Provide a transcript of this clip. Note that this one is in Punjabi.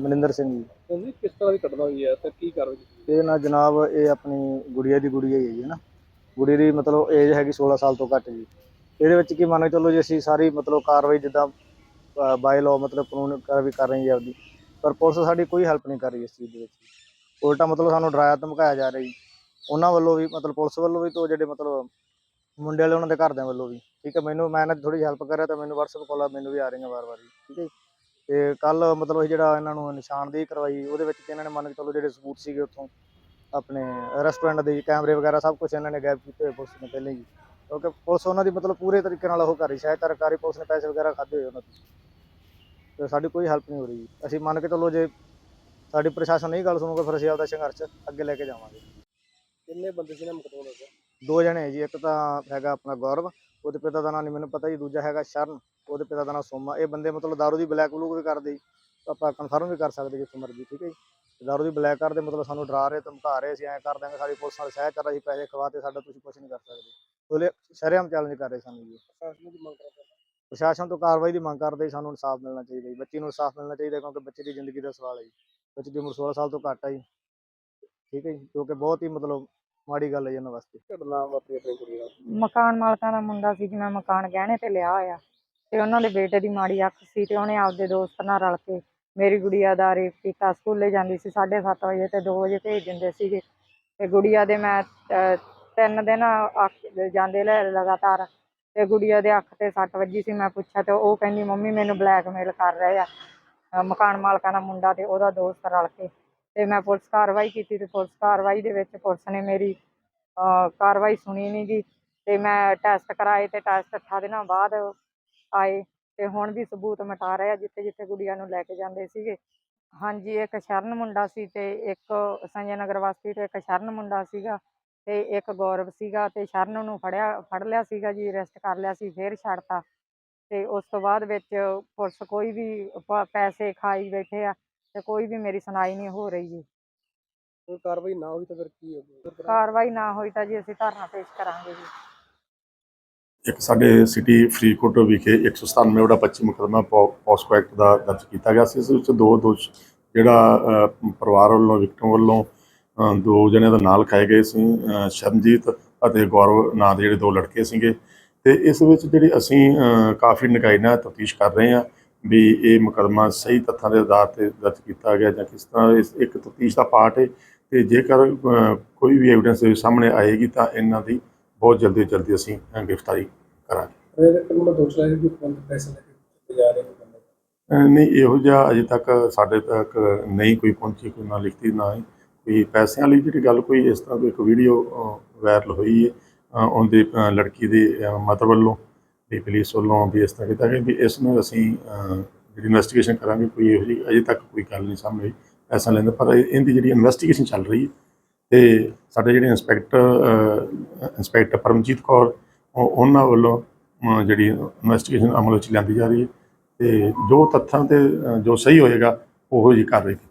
ਮਨਿੰਦਰ ਸਿੰਘ ਜੀ। ਤੁਸੀਂ ਕਿਸ ਤਰ੍ਹਾਂ ਦੀ ਘਟਨਾ ਹੋਈ ਹੈ ਤੇ ਕੀ ਕੀਤੀ ਇਹ ਨਾ ਜਨਾਬ ਇਹ ਆਪਣੀ ਗੁੜੀਆ ਦੀ ਗੁੜੀਆ ਹੀ ਹੈ ਜੀ ਨਾ? ਗੁੜੀ ਦੀ ਮਤਲਬ ਏਜ ਹੈਗੀ 16 ਸਾਲ ਤੋਂ ਘੱਟ ਜੀ। ਇਹਦੇ ਵਿੱਚ ਕੀ ਮੰਨ ਕੇ ਚੱਲੋ ਜੀ ਅਸੀਂ ਸਾਰੀ ਮਤਲਬ ਕਾਰਵਾਈ ਜਿੱਦਾਂ ਬਾਈ ਲਾਅ ਮਤਲਬ ਕਾਨੂੰਨ ਕਾਰਵਾਈ ਕਰ ਰਹੀ ਹੈ ਆਪਦੀ। ਪਰ ਪੁਲਿਸ ਸਾਡੀ ਕੋਈ ਹੈਲਪ ਨਹੀਂ ਕਰ ਰਹੀ ਇਸ ਚੀਜ਼ ਦੇ ਵਿੱਚ। ਉਲਟਾ ਮਤਲਬ ਸਾਨੂੰ ਡਰਾਇਆ ਧਮਕਾਇਆ ਜਾ ਰਿਹਾ ਜੀ। ਉਹਨਾਂ ਵੱਲੋਂ ਵੀ ਮਤਲਬ ਪੁਲਿਸ ਵੱਲੋਂ ਵੀ ਤੋਂ ਜਿਹੜੇ ਮਤਲਬ ਮੁੰਡੇ ਵਾਲੇ ਉਹਨਾਂ ਦੇ ਘਰਦਿਆਂ ਵੱਲੋਂ ਵੀ। ਠੀਕ ਹੈ ਮੈਨੂੰ ਮੈਂ ਦੀ ਥੋੜੀ ਹੈਲਪ ਕਰ ਰਿਹਾ ਤਾਂ ਮੈਨੂੰ WhatsApp ਕਾਲਾਂ ਮੈਨੂੰ ਵੀ ਆ ਰਹੀਆਂ ਵਾਰ-ਵਾਰ ਜੀ। ਠੀਕ ਹੈ ਜੀ। ਤੇ ਕੱਲ ਮਤਲਬ ਅਸੀਂ ਜਿਹੜਾ ਇਹਨਾਂ ਨੂੰ ਨਿਸ਼ਾਨਦੇਹੀ ਕਰਵਾਈ ਉਹਦੇ ਵਿੱਚ ਇਹਨਾਂ ਨੇ ਮੰਨ ਕੇ ਚਲੋ ਜਿਹੜੇ ਸਬੂਤ ਸੀਗੇ ਉੱਥੋਂ ਆਪਣੇ ਰੈਸਟੋਰੈਂਟ ਦੇ ਕੈਮਰੇ ਵਗੈਰਾ ਸਭ ਕੁਝ ਇਹਨਾਂ ਨੇ ਗਾਇਬ ਕੀਤੇ ਹੋਏ ਪੁਲਿਸ ਨੇ ਪਹਿਲਾਂ ਹੀ ਕਿਉਂਕਿ ਪੁਲਿਸ ਉਹਨਾਂ ਦੀ ਮਤਲਬ ਪੂਰੇ ਤਰੀਕੇ ਨਾਲ ਉਹ ਕਰ ਰਹੀ ਸ਼ਾਇਦ ਸਰਕਾਰੀ ਪੁਲਿਸ ਨੇ ਪੈਸੇ ਵਗੈਰਾ ਖਾਦੇ ਹੋਏ ਉਹਨਾਂ ਤੋਂ। ਤੇ ਸਾਡੀ ਕੋਈ ਹੈਲਪ ਨਹੀਂ ਹੋ ਰਹੀ ਅਸੀਂ ਮੰਨ ਕੇ ਚੱਲੋ ਜੇ ਸਾਡੀ ਪ੍ਰਸ਼ਾਸਨ ਨਹੀਂ ਗੱਲ ਸੁਣੂਗਾ ਫਿਰ ਅਸੀਂ ਆਪਦਾ ਸੰਘਰਸ਼ ਅੱਗੇ ਲੈ ਕੇ ਜਾਵਾਂਗੇ। ਕਿੰਨੇ ਬੰਦੇ ਸੀ ਨਾ ਮੁਕਦਮਾ ਦਾ ਜਣੇ ਜੀ ਇੱਕ ਤਾਂ ਹੈਗਾ ਆਪਣਾ ਗੌਰਵ ਉਹਦੇ ਪਿਤਾ ਦਾ ਨਾਮ ਨਹੀਂ ਮੈਨੂੰ ਪਤਾ ਜੀ ਦੂਜਾ ਹੈਗਾ ਸ਼ਰਨ। ਉਹਦੇ ਪਿਤਾ ਦਾ ਨਾਮ ਸੋਮਾ ਇਹ ਬੰਦੇ ਮਤਲਬ ਦਾਰੂ ਦੀ ਬਲੈਕ ਬਲੂਕ ਵੀ ਕਰਦੇ ਆਪਾਂ ਕਨਫਰਮ ਵੀ ਕਰ ਸਕਦੇ ਜਿੱਥੇ ਮਰਜ਼ੀ ਠੀਕ ਹੈ ਜੀ। ਦਾਰੂ ਦੀ ਬਲੈਕ ਕਰਦੇ ਮਤਲਬ ਸਾਨੂੰ ਡਰਾ ਰਹੇ ਧਮਕਾ ਰਹੇ ਅਸੀਂ ਐਂ ਕਰ ਦਾਂਗੇ ਸਾਡੀ ਪੁਲਿਸ ਨਾਲ ਸਹਿ ਕਰ ਰਹੀ ਪੈਸੇ ਖਵਾ ਤੇ ਸਾਡਾ ਤੁਸੀਂ ਕੁਝ ਨਹੀਂ ਕਰ ਸਕਦੇ ਉਹਲੇ ਸ਼ਰੇਆਮ ਚੈਲੰਜ ਕਰ ਰਹੇ ਸਾਨੂੰ ਜੀ। ਪ੍ਰਸ਼ਾਸਨ ਦੀ ਮੰਗ ਕਰਦਾ ਪ੍ਰਸ਼ਾਸਨ ਤੋਂ ਕਾਰਵਾਈ ਦੀ ਮੰਗ ਕਰਦੇ ਸਾਨੂੰ ਇਨਸਾਫ ਮਿਲਣਾ ਚਾਹੀਦਾ ਜੀ। ਬੱਚੀ ਨੂੰ ਇਨਸਾਫ ਮਿਲਣਾ ਚਾਹੀਦਾ ਕਿਉਂਕਿ ਬੱਚੇ ਦੀ ਜ਼ਿੰਦਗੀ ਦਾ ਸਵਾਲ ਹੈ ਜੀ। ਬੱਚੇ ਦੀ ਉਮਰ 16 ਸਾਲ ਤੋਂ ਘੱਟ ਹੈ ਜੀ। ਠੀਕ ਹੈ ਜੀ ਜੋ ਕਿ ਬਹੁਤ ਹੀ ਮਤਲਬ ਮਾੜੀ ਗੱਲ ਹੈ ਜੀ ਇਹਨਾਂ ਵਾਸਤੇ। ਘਟਨਾ ਵਾਪਰੀ ਆਪਣੀ ਕੁੜੀ ਨਾਲ। ਮਕਾਨ ਮਾਲਕਾਂ ਦਾ ਮੁੰਡਾ ਸੀ ਜਿਵੇਂ ਮਕਾਨ ਗਹਿਣੇ ਤੇ ਲਿਆ ਹੋਇਆ। ਤੇ ਉਹਨਾਂ ਦੇ ਬੇਟੇ ਦੀ ਮਾੜੀ ਅੱਖ ਸੀ ਤੇ ਉਹਨੇ ਆਪਦੇ ਦੋਸਤ ਨਾਲ ਰਲ ਕੇ ਮੇਰੀ ਗੁੜੀਆ ਦਾ ਰੇਪ ਕੀਤਾ ਸਕੂਲੇ ਜਾਂਦੀ ਸੀ 7:30 ਵਜੇ ਤੇ 2 ਵਜੇ ਭੇਜ ਦਿੰਦੇ ਸੀਗੇ। ਤੇ ਗੁੜੀਆ ਦੇ ਮੈਂ ਤਿੰਨ ਦਿਨ ਅੱਖ ਜਾਂਦੇ ਲੈ ਲਗਾਤਾਰ ਤੇ ਗੁੜੀਆ ਦੇ ਅੱਖ ਤੇ ਸੱਟ ਵੱਜੀ ਸੀ, ਮੈਂ ਪੁੱਛਿਆ ਤੇ ਉਹ ਕਹਿੰਦੀ, ਮੰਮੀ, ਮੈਨੂੰ ਬਲੈਕਮੇਲ ਕਰ ਰਹੇ ਆ। ਮਕਾਨ ਮਾਲਕਾਂ ਦਾ ਮੁੰਡਾ ਤੇ ਉਹਦਾ ਦੋਸਤ ਰਲ ਕੇ। ਤੇ ਮੈਂ ਪੁਲਿਸ ਕਾਰਵਾਈ ਕੀਤੀ ਤੇ ਪੁਲਿਸ ਕਾਰਵਾਈ ਦੇ ਵਿੱਚ ਪੁਲਿਸ ਨੇ ਮੇਰੀ ਕਾਰਵਾਈ ਸੁਣੀ ਨਹੀਂ ਗੀ ਤੇ ਮੈਂ ਟੈਸਟ ਕਰਾਏ ਤੇ ਟੈਸਟ 8 ਦਿਨਾਂ ਬਾਅਦ ਆਏ ਤੇ ਹੁਣ ਵੀ ਸਬੂਤ ਮਿਟਾ ਰਹੇ ਆ ਜਿੱਥੇ ਜਿੱਥੇ ਗੁੜੀਆਂ ਨੂੰ ਲੈ ਕੇ ਜਾਂਦੇ ਸੀਗੇ। ਹਾਂਜੀ ਇੱਕ ਸ਼ਰਨ ਮੁੰਡਾ ਸੀ ਤੇ ਇੱਕ ਸੰਜੇ ਨਗਰ ਵਾਸੀ ਤੇ ਇੱਕ ਸ਼ਰਨ ਮੁੰਡਾ ਸੀਗਾ ਤੇ ਇੱਕ ਗੌਰਵ ਸੀਗਾ ਤੇ ਸ਼ਰਨ ਨੂੰ ਫੜਿਆ ਫੜ ਲਿਆ ਸੀਗਾ ਜੀ ਅਰੈਸਟ ਕਰ ਲਿਆ ਸੀ ਫੇਰ ਛੱਡਤਾ। ਤੇ ਉਸ ਤੋਂ ਬਾਅਦ ਵਿੱਚ ਪੁਲਿਸ ਕੋਈ ਵੀ ਪੈਸੇ ਖਾਈ ਬੈਠੇ ਆ ਤੇ ਕੋਈ ਵੀ ਮੇਰੀ ਸੁਣਾਈ ਨਹੀਂ ਹੋ ਰਹੀ ਜੀ। ਕੋਈ ਕਾਰਵਾਈ ਨਾ ਹੋਈ ਤਾਂ ਫਿਰ ਕੀ ਹੋਊਗਾ ਕਾਰਵਾਈ ਨਾ ਹੋਈ ਤਾਂ ਜੀ ਅਸੀਂ ਧਰਨਾ ਪੇਸ਼ ਕਰਾਂਗੇ ਜੀ। ਇੱਕ ਸਾਡੇ ਸਿਟੀ ਫਰੀਦਕੋਟ ਵਿਖੇ 197 ਉਹਦਾ 25 ਮੁਕੱਦਮਾ ਪੋਸਕੋ ਐਕਟ ਦਾ ਦਰਜ ਕੀਤਾ ਗਿਆ ਸੀ। ਇਸ ਵਿੱਚ ਦੋ ਦੋਸ਼ ਜਿਹੜਾ ਪਰਿਵਾਰ ਵੱਲੋਂ, ਵਿਕਟਮ ਵੱਲੋਂ ਦੋ ਜਣਿਆਂ ਦਾ ਨਾਂ ਲਿਖਾਏ ਗਏ ਸੀ ਸ਼ਰਨਜੀਤ ਅਤੇ ਗੌਰਵ ਨਾਂ ਦੇ ਜਿਹੜੇ ਦੋ ਲੜਕੇ ਸੀਗੇ। ਤੇ ਇਸ ਵਿੱਚ ਜਿਹੜੀ ਅਸੀਂ ਕਾਫੀ ਨਿਕਾਈ ਨਾਲ ਤਫਤੀਸ਼ ਕਰ ਰਹੇ ਹਾਂ ਵੀ ਇਹ ਮੁਕੱਦਮਾ ਸਹੀ ਤੱਥਾਂ ਦੇ ਆਧਾਰ ਤੇ ਦਰਜ ਕੀਤਾ ਗਿਆ ਜਾਂ ਕਿਸ ਤਰ੍ਹਾਂ ਇਸ, ਇੱਕ ਤਫਤੀਸ਼ ਦਾ ਪਾਰਟ ਹੈ। ਤੇ ਜੇਕਰ ਕੋਈ ਵੀ ਐਵੀਡੈਂਸ ਸਾਹਮਣੇ ਆਏਗੀ ਤਾਂ ਇਹਨਾਂ ਦੀ ਬਹੁਤ ਜਲਦੀ ਜਲਦੀ ਅਸੀਂ ਗ੍ਰਿਫਤਾਰੀ ਕਰਾਂਗੇ। ਇਹ ਇੱਕ ਮੁੰਡਾ ਦੋਸ਼ ਲਾਇਆ ਕਿ ਬੰਦੇ ਪੈਸੇ ਲੈ ਕੇ ਜਾ ਰਹੇ ਨੇ ਬੰਦੇ। ਅਹ ਨਹੀਂ ਇਹੋ ਜਿਹਾ ਅਜੇ ਤੱਕ ਸਾਡੇ ਤੱਕ ਨਹੀਂ ਕੋਈ ਪਹੁੰਚੀ ਕੋਈ ਨਾ ਲਿਖਤੀ ਨਾ ਹੀ ਕੋਈ ਪੈਸਿਆਂ ਲਈ ਜਿਹੜੀ ਗੱਲ ਕੋਈ ਇਸ ਤਰ੍ਹਾਂ ਦੀ ਇੱਕ ਵੀਡੀਓ ਵਾਇਰਲ ਹੋਈ ਹੈ ਉਹਦੀ ਲੜਕੀ ਦੇ ਮਦਰ ਵੱਲੋਂ ਤੇ ਪੁਲਿਸ ਵੱਲੋਂ ਵੀ ਇਸ ਤਰ੍ਹਾਂ ਕੀਤਾ ਕਿ ਵੀ ਇਸ ਨੂੰ ਅਸੀਂ ਜਿਹੜੀ ਇਨਵੈਸਟੀਗੇਸ਼ਨ ਕਰਾਂਗੇ ਕੋਈ ਇਹੋ ਜਿਹੀ ਅਜੇ ਤੱਕ ਕੋਈ ਗੱਲ ਨਹੀਂ ਸਾਹਮਣੇ ਆਈ ਪੈਸਾ ਲੈਂਦੇ ਪਰ ਇਹ- ਇਹਦੀ ਜਿਹੜੀ ਇਨਵੈਸਟੀਗੇਸ਼ਨ ਚੱਲ ਰਹੀ ਹੈ ਤੇ ਸਾਡੇ ਜਿਹੜੇ ਇੰਸਪੈਕਟਰ ਇੰਸਪੈਕਟਰ ਪਰਮਜੀਤ ਕੌਰ ਉਹਨਾਂ ਵੱਲੋਂ ਜਿਹੜੀ ਇਨਵੈਸਟੀਗੇਸ਼ਨ ਅਮਲ ਵਿੱਚ ਲਿਆਂਦੀ ਜਾ ਰਹੀ ਹੈ ਤੇ ਜੋ ਤੱਥਾਂ ਤੇ ਜੋ ਸਹੀ ਹੋਏਗਾ, ਉਹੋ ਜੀ ਕਰ ਕੀਤੀ